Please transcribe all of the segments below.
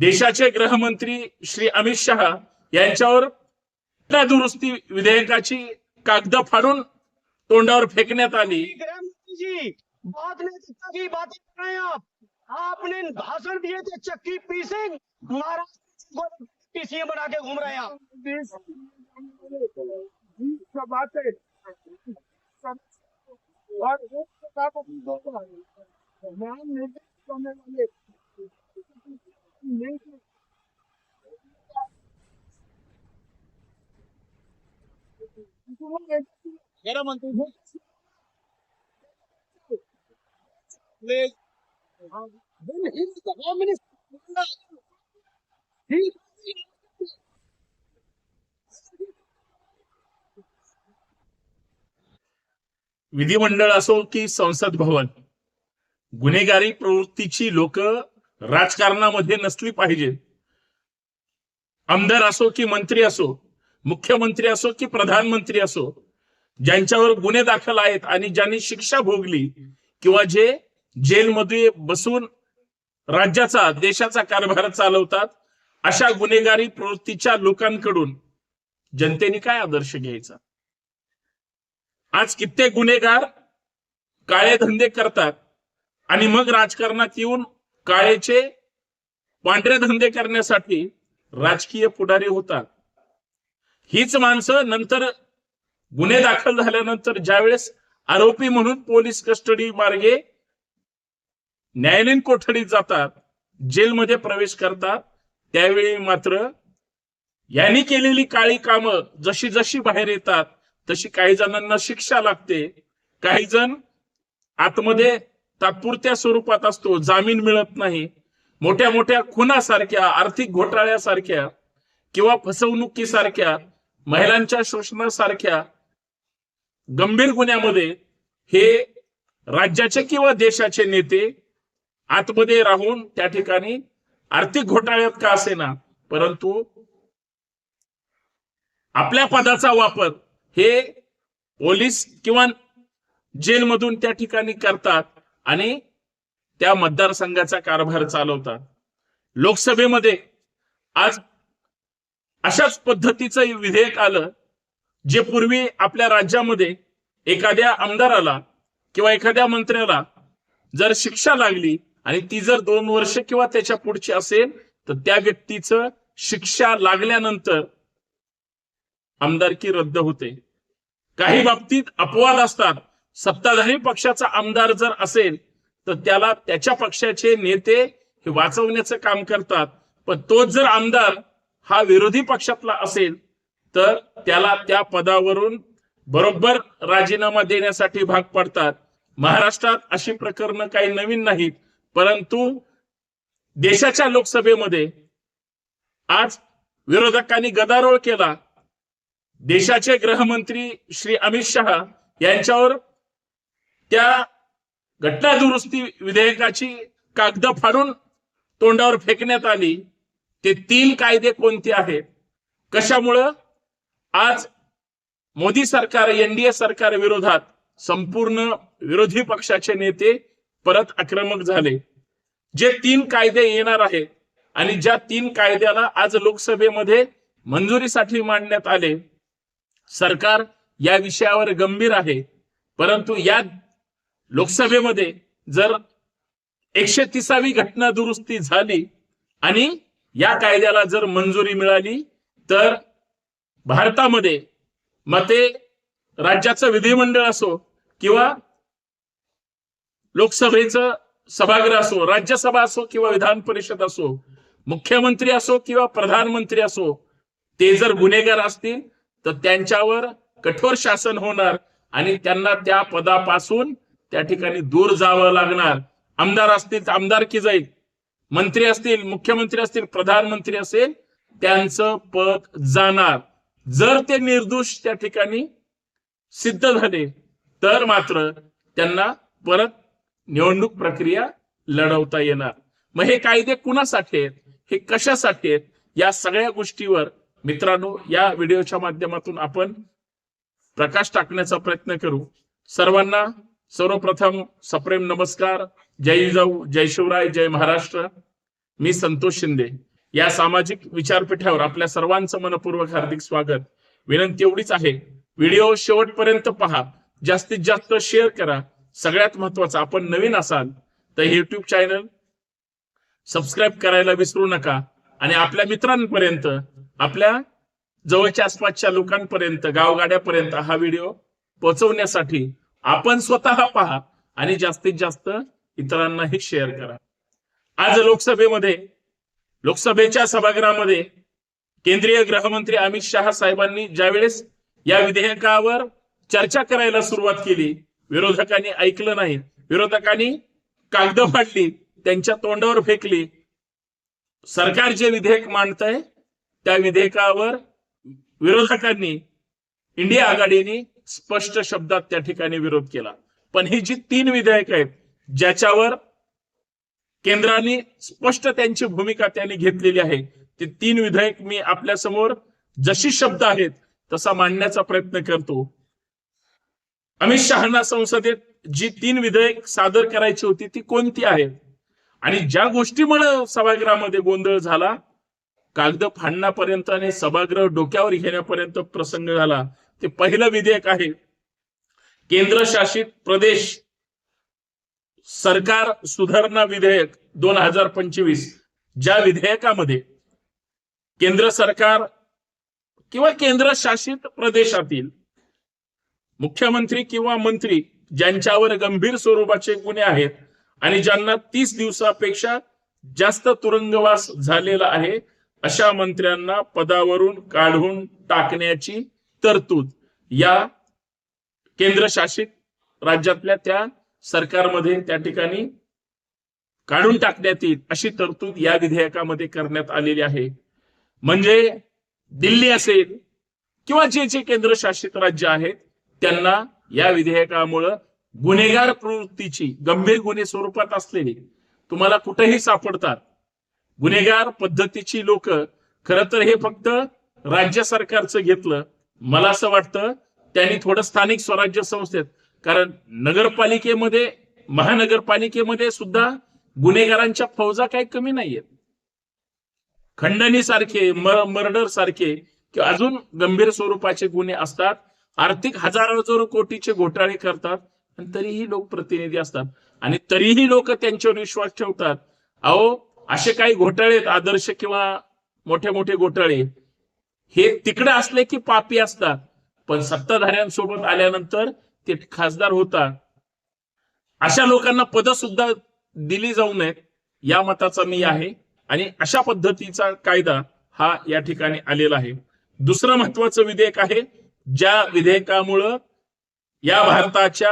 देशाचे गृहमंत्री श्री अमित शहा यांच्यावर दुरुस्ती विधेयकाची कागद फाडून तोंडावर फेकण्यात आली. गृहमंत्री जी बाद में चक्का की बातें कर रहे हैं आप आपने भाषण दिए थे चक्की पी सिंह महाराष्ट्र को बना के घूम रहे हैं आप। है गृह मंत्री Then he is the home minister. He विधिमंडळ असो की संसद भवन गुन्हेगारी प्रवृत्तीची लोक राजकारणामध्ये नसली पाहिजेत. आमदार असो की मंत्री असो मुख्यमंत्री असो की प्रधानमंत्री असो ज्यांच्यावर गुन्हे दाखल आहेत आणि ज्यांनी शिक्षा भोगली किंवा जे जेलमध्ये बसून राज्याचा देशाचा कारभार चालवतात अशा गुन्हेगारी प्रवृत्तीच्या लोकांकडून जनतेने काय आदर्श घ्यायचा? आज कित्येक गुन्हेगार काळे धंदे करतात आणि मग राजकारणात येऊन काळेचे पांढरे धंदे करण्यासाठी राजकीय पुढारी होतात. हीच माणसं नंतर गुन्हे दाखल झाल्यानंतर ज्यावेळेस आरोपी म्हणून पोलीस कस्टडी मार्गे न्यायालयीन कोठडीत जातात जेलमध्ये प्रवेश करतात त्यावेळी मात्र यांनी केलेली काळी कामं जशी जशी बाहेर येतात तशी काही जणांना शिक्षा लागते. काही जण आतमध्ये तात्पुरत्या स्वरूपात असतो जामीन मिळत नाही. मोठ्या मोठ्या खुनासारख्या आर्थिक घोटाळ्यासारख्या किंवा फसवणुकीसारख्या महिलांच्या शोषणासारख्या गंभीर गुन्ह्यामध्ये हे राज्याचे किंवा देशाचे नेते आतमध्ये राहून त्या ठिकाणी आर्थिक घोटाळ्यात का असेना? परंतु आपल्या पदाचा वापर हे पोलीस किंवा जेलमधून त्या ठिकाणी करतात आणि त्या मतदारसंघाचा कारभार चालवतात. लोकसभेमध्ये आज अशाच पद्धतीचं विधेयक आलं जे पूर्वी आपल्या राज्यामध्ये एखाद्या आमदाराला किंवा एखाद्या मंत्र्याला जर शिक्षा लागली आणि ती जर दोन वर्ष किंवा त्याच्या पुढची असेल तर त्या व्यक्तीचं शिक्षा लागल्यानंतर आमदारकी रद्द होते. काही बाबतीत अपवाद असतात. सत्ताधारी पक्षाचा आमदार जर असेल तर त्याला त्याच्या पक्षाचे नेते हे वाचवण्याचं काम करतात. पण तोच जर आमदार हा विरोधी पक्षातला असेल तर त्याला त्या पदावरून बरोबर राजीनामा देण्यासाठी भाग पडतात. महाराष्ट्रात अशी प्रकरणं काही नवीन नाहीत परंतु देशाच्या लोकसभेमध्ये आज विरोधकांनी गदारोळ केला. देशाचे गृहमंत्री श्री अमित शहा यांच्यावर त्या घटना दुरुस्ती विधेयकाची कागद फाडून तोंडावर फेकण्यात आली. ते तीन कायदे कोणते आहेत? कशामुळं? आज मोदी सरकार एनडीए सरकार विरोधात संपूर्ण विरोधी पक्षाचे नेते परत आक्रमक झाले. जे तीन कायदे येणार आहेत आणि ज्या तीन कायद्याला आज लोकसभेमध्ये मंजुरीसाठी मांडण्यात आले सरकार या विषयावर गंभीर आहे. परंतु या लोकसभेमध्ये जर एकशे तिसावी घटना दुरुस्ती झाली आणि या कायद्याला जर मंजुरी मिळाली तर भारतामध्ये मते राज्याचं विधिमंडळ असो किंवा लोकसभेचं सभागृह असो राज्यसभा असो किंवा विधान परिषद असो मुख्यमंत्री असो किंवा प्रधानमंत्री असो ते जर गुन्हेगार असतील तर त्यांच्यावर कठोर शासन होणार आणि त्यांना त्या पदापासून त्या ठिकाणी दूर जावं लागणार. आमदार असतील तर आमदारकी जाईल. मंत्री असतील मुख्यमंत्री असतील प्रधानमंत्री असेल त्यांचं पद जाणार. जर ते निर्दोष त्या ठिकाणी सिद्ध झाले तर मात्र त्यांना परत निवडणूक प्रक्रिया लढवता येणार. मग हे कायदे कुणासाठी आहेत? हे कशासाठी आहेत? या सगळ्या गोष्टीवर मित्रांनो या व्हिडिओच्या माध्यमातून आपण प्रकाश टाकण्याचा प्रयत्न करू. सर्वांना सर्वप्रथम सप्रेम नमस्कार. जय जाऊ जय शिवराय जय महाराष्ट्र. मी संतोष शिंदे. या सामाजिक विचारपीठावर आपल्या सर्वांचं मनपूर्वक हार्दिक स्वागत. विनंती एवढीच आहे व्हिडिओ शेवटपर्यंत पहा. जास्तीत जास्त शेअर करा. सगळ्यात महत्वाचं आपण नवीन असाल तर युट्यूब चॅनल सबस्क्राईब करायला विसरू नका. आणि आपल्या मित्रांपर्यंत आपल्या जवळच्या आसपासच्या लोकांपर्यंत गावगाड्यापर्यंत हा व्हिडिओ पोहोचवण्यासाठी आपण स्वतः पहा. आणि जास्तीत जास्त इतरांनाही शेअर करा. आज लोकसभेमध्ये लोकसभेच्या सभागृहामध्ये केंद्रीय गृहमंत्री अमित शहा साहेबांनी ज्यावेळेस या विधेयकावर चर्चा करायला सुरुवात केली विरोधकांनी ऐकलं नाही विरोधकांनी कागद फाडली त्यांच्या तोंडावर फेकली सरकार जे विधेयक मांडतंय त्या विधेयकावर विरोधकांनी इंडिया आघाडीने स्पष्ट शब्दात त्या ठिकाणी विरोध केला. पण ही जी तीन विधेयक आहेत ज्याच्यावर केंद्राने स्पष्ट त्यांची भूमिका त्यांनी घेतलेली आहे. ते तीन विधेयक मी आपल्यासमोर जशी शब्द आहेत तसा मांडण्याचा प्रयत्न करतो. अमित शहाना संसदेत जी तीन विधेयक सादर करायची होती ती कोणती आहेत आणि ज्या गोष्टीमुळे सभागृहामध्ये गोंधळ झाला कागद फाडण्यापर्यंत आणि सभागृह डोक्यावर घेण्यापर्यंत प्रसंग झाला ते पहिलं विधेयक आहे. केंद्रशासित प्रदेश सरकार सुधारणा विधेयक दोन हजार पंचवीस ज्या विधेयकामध्ये केंद्र सरकार किंवा केंद्र शासित प्रदेशातील मुख्यमंत्री किंवा मंत्री ज्यांच्यावर गंभीर स्वरूपाचे गुन्हे आहेत आणि ज्यांना तीस दिवसापेक्षा जास्त तुरुंगवास झालेला आहे अशा मंत्र्यांना पदावरून काढून टाकण्याची तरतूद या केंद्रशासित राज्यातल्या त्या सरकारमध्ये त्या ठिकाणी काढून टाकण्यात येईल अशी तरतूद या विधेयकामध्ये करण्यात आलेली आहे. म्हणजे दिल्ली असेल किंवा जे जे केंद्रशासित राज्य आहेत त्यांना या विधेयकामुळं गुन्हेगार प्रवृत्तीची गंभीर गुन्हे स्वरूपात असलेली तुम्हाला कुठेही सापडतात गुन्हेगार पद्धतीची लोक खर तर हे फक्त राज्य सरकारचं घेतलं. मला असं वाटतं त्यांनी थोडं स्थानिक स्वराज्य संस्थेत कारण नगरपालिकेमध्ये महानगरपालिकेमध्ये सुद्धा गुन्हेगारांच्या फौजा काही कमी नाहीयेत. खंडणी सारखे मर्डर सारखे किंवा अजून गंभीर स्वरूपाचे गुन्हे असतात. आर्थिक हजार हजार कोटीचे घोटाळे करतात आणि तरीही लोक प्रतिनिधी असतात. आणि तरीही लोक त्यांच्यावर विश्वास ठेवतात. अहो असे काही घोटाळे आदर्श किंवा मोठे मोठे घोटाळे. हे तिकडे असले की पापी असतात. पण सत्ताधाऱ्यांसोबत आल्यानंतर ते खासदार होता. अशा लोकांना पद सुद्धा दिली जाऊ नयेत या मताचा मी आहे. आणि अशा पद्धतीचा कायदा हा या ठिकाणी आलेला आहे. दुसरं महत्वाचं विधेयक आहे ज्या विधेयकामुळं या भारताच्या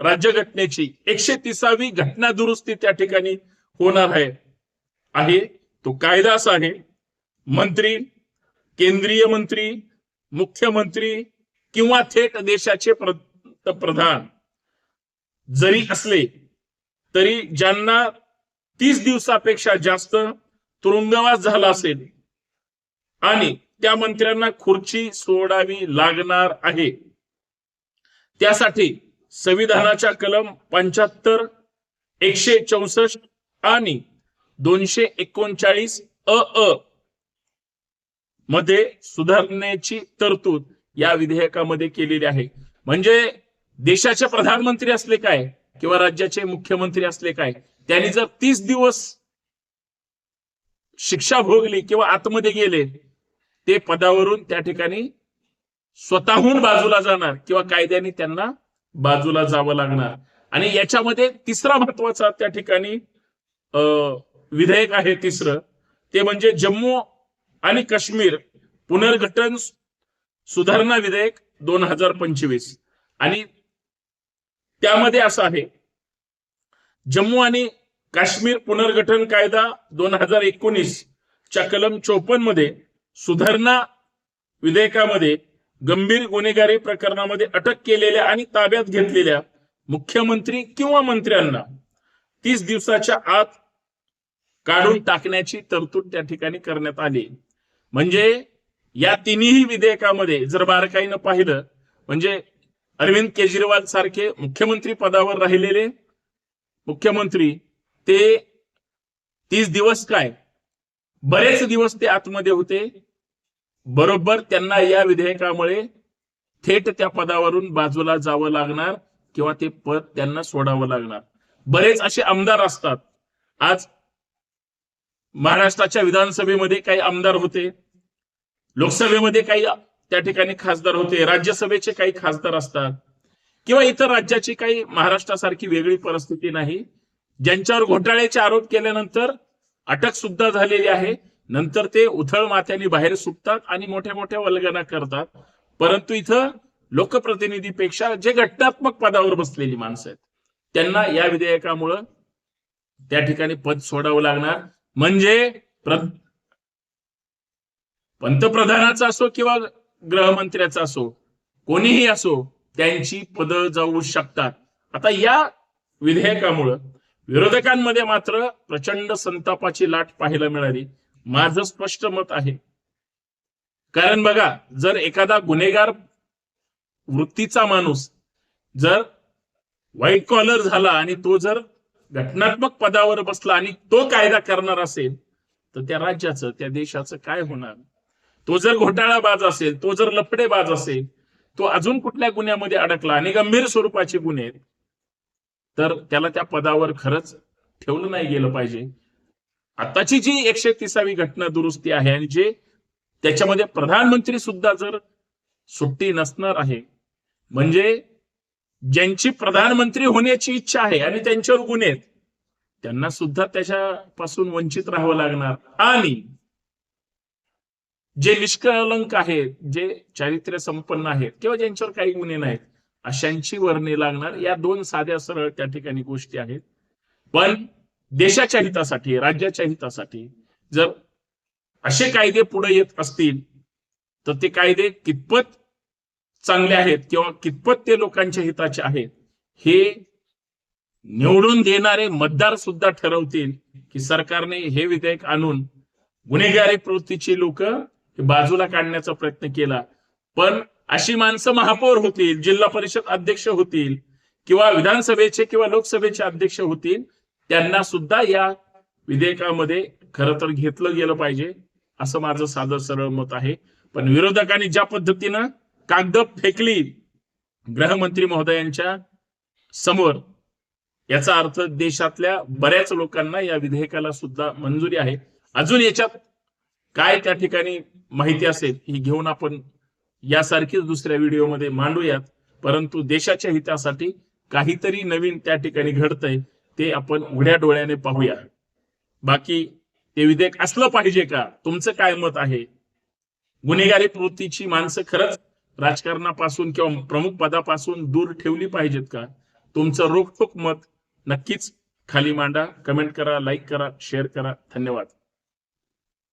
राज्यघटनेची एकशे तिसावी घटना दुरुस्ती त्या ठिकाणी होणार आहे आहे. तो कायदा असा आहे मंत्री केंद्रीय मंत्री मुख्यमंत्री किंवा थेट देशाचे पंतप्रधान जरी असले तरी ज्यांना तीस दिवसापेक्षा जास्त तुरुंगवास झाला असेल आणि त्या मंत्र्यांना खुर्ची सोडावी लागणार आहे त्यासाठी संविधानाच्या कलम पंच्याहत्तर एकशे चौसष्ट आणि दोनशे एकोणचाळीस अ अ मध्ये सुधारण्याची तरतूद या विधेयकामध्ये केलेली आहे. म्हणजे देशाचे प्रधानमंत्री असले काय किंवा राज्याचे मुख्यमंत्री असले काय त्यांनी जर तीस दिवस शिक्षा भोगली किंवा आतमध्ये गेले ते पदावरून त्या ठिकाणी स्वतःहून बाजूला जाणार किंवा कायद्याने त्यांना बाजूला जावं लागणार. आणि याच्यामध्ये तिसरा महत्त्वाचा त्या ठिकाणी अं, विधेयक आहे तिसरं. ते म्हणजे जम्मू आणि काश्मीर पुनर्गठन सुधारणा विधेयक दोन हजार पंचवीस. आणि त्यामध्ये असं आहे जम्मू आणि काश्मीर पुनर्गठन कायदा दोन हजार एकोणीस च्या कलम चोपन्नमध्ये सुधारणा विधेयकामध्ये गंभीर गुन्हेगारी प्रकरणामध्ये अटक केलेल्या आणि ताब्यात घेतलेल्या मुख्यमंत्री किंवा मंत्र्यांना तीस दिवसाच्या आत काढून टाकण्याची तरतूद त्या ठिकाणी करण्यात आली. म्हणजे या तिन्ही विधेयकामध्ये जर बारकाईनं पाहिलं म्हणजे अरविंद केजरीवाल सारखे मुख्यमंत्री पदावर राहिलेले मुख्यमंत्री ते तीस दिवस काय? बरेच दिवस ते आतमध्ये होते. बरोबर त्यांना या विधेयकामुळे थेट त्या पदावरून बाजूला जावं लागणार किंवा ते पद त्यांना सोडावं लागणार. बरेच असे आमदार असतात. आज महाराष्ट्राच्या विधानसभेमध्ये काही आमदार होते. लोकसभेमध्ये काही त्या ठिकाणी खासदार होते राज्यसभेचे काही खासदार असतात किंवा इतर राज्याची काही महाराष्ट्रासारखी वेगळी परिस्थिती नाही ज्यांच्यावर घोटाळ्याचे आरोप केल्यानंतर अटक सुद्धा झालेली आहे. नंतर ते उथळ माथ्याने बाहेर सुटतात आणि मोठ्या मोठ्या वल्गना करतात. परंतु इथं लोकप्रतिनिधीपेक्षा जे घटनात्मक पदावर बसलेली माणसं आहेत त्यांना या विधेयकामुळं त्या ठिकाणी पद सोडावं लागणार. म्हणजे पंतप्रधानाचा असो किंवा गृहमंत्र्याचा असो कोणीही असो त्यांची पदं जाऊ शकतात. आता या विधेयकामुळं विरोधकांमध्ये मात्र प्रचंड संतापाची लाट पाहायला मिळाली. माझं स्पष्ट मत आहे. कारण बघा जर एखादा गुन्हेगार वृत्तीचा माणूस जर व्हाईट कॉलर झाला आणि तो जर घटनात्मक पदावर बसला आणि तो कायदा करणार असेल तर त्या राज्याचं त्या देशाचं काय होणार? तो जर घोटाळाबाज असेल तो जर लपडेबाज असेल तो अजून कुठल्या गुन्ह्यामध्ये अडकला आणि गंभीर स्वरूपाचे गुन्हे आहेत, तर त्याला त्या पदावर खरंच ठेवलं नाही गेलं पाहिजे. आताची जी एकशे तिसावी घटना दुरुस्ती आहे आणि जे त्याच्यामध्ये प्रधानमंत्री सुद्धा जर सुट्टी नसणार आहे म्हणजे ज्यांची प्रधानमंत्री होण्याची इच्छा आहे आणि त्यांच्यावर गुन्हे आहेत त्यांना सुद्धा त्याच्यापासून वंचित राहावं लागणार. आणि जे निष्कलंक आहेत जे चारित्र्य संपन्न आहेत किंवा ज्यांच्यावर काही गुन्हे नाहीत अशांची वर्णे लागणार. या दोन साध्या सरळ त्या ठिकाणी गोष्टी आहेत. पण देशाच्या हितासाठी राज्याच्या हितासाठी जर असे कायदे पुढे येत असतील तर ते कायदे कितपत चांगले आहेत किंवा कितपत ते लोकांच्या हिताचे आहेत हे निवडून देणारे मतदार सुद्धा ठरवतील की सरकारने हे विधेयक आणून गुन्हेगारी प्रवृत्तीची लोक बाजूला काढण्याचा प्रयत्न केला. पण अशी माणसं महापौर होतील जिल्हा परिषद अध्यक्ष होतील किंवा विधानसभेचे किंवा लोकसभेचे अध्यक्ष होतील त्यांना सुद्धा या विधेयकामध्ये खरं तर घेतलं गेलं पाहिजे असं माझं साधं सरळ मत आहे. पण विरोधकांनी ज्या पद्धतीनं कागद फेकली गृहमंत्री महोदयांच्या समोर याचा अर्थ देशातल्या बऱ्याच लोकांना या विधेयकाला सुद्धा मंजुरी आहे. अजून याच्यात काय त्या ठिकाणी माहिती असेल ही घेऊन आपण यासारखीच दुसऱ्या व्हिडिओमध्ये मांडूयात. परंतु देशाच्या हितासाठी काहीतरी नवीन त्या ठिकाणी घडतंय ते आपण उघड्या डोळ्याने पाहूया. बाकी ते विधेयक असलं पाहिजे का? तुमचं काय मत आहे? गुन्हेगारी प्रवृत्तीची माणसं खरंच राजकारणापासून किंवा प्रमुख पदापासून दूर ठेवली पाहिजेत का? तुमचं रोखोक मत नक्कीच खाली मांडा. कमेंट करा लाईक करा शेअर करा. धन्यवाद.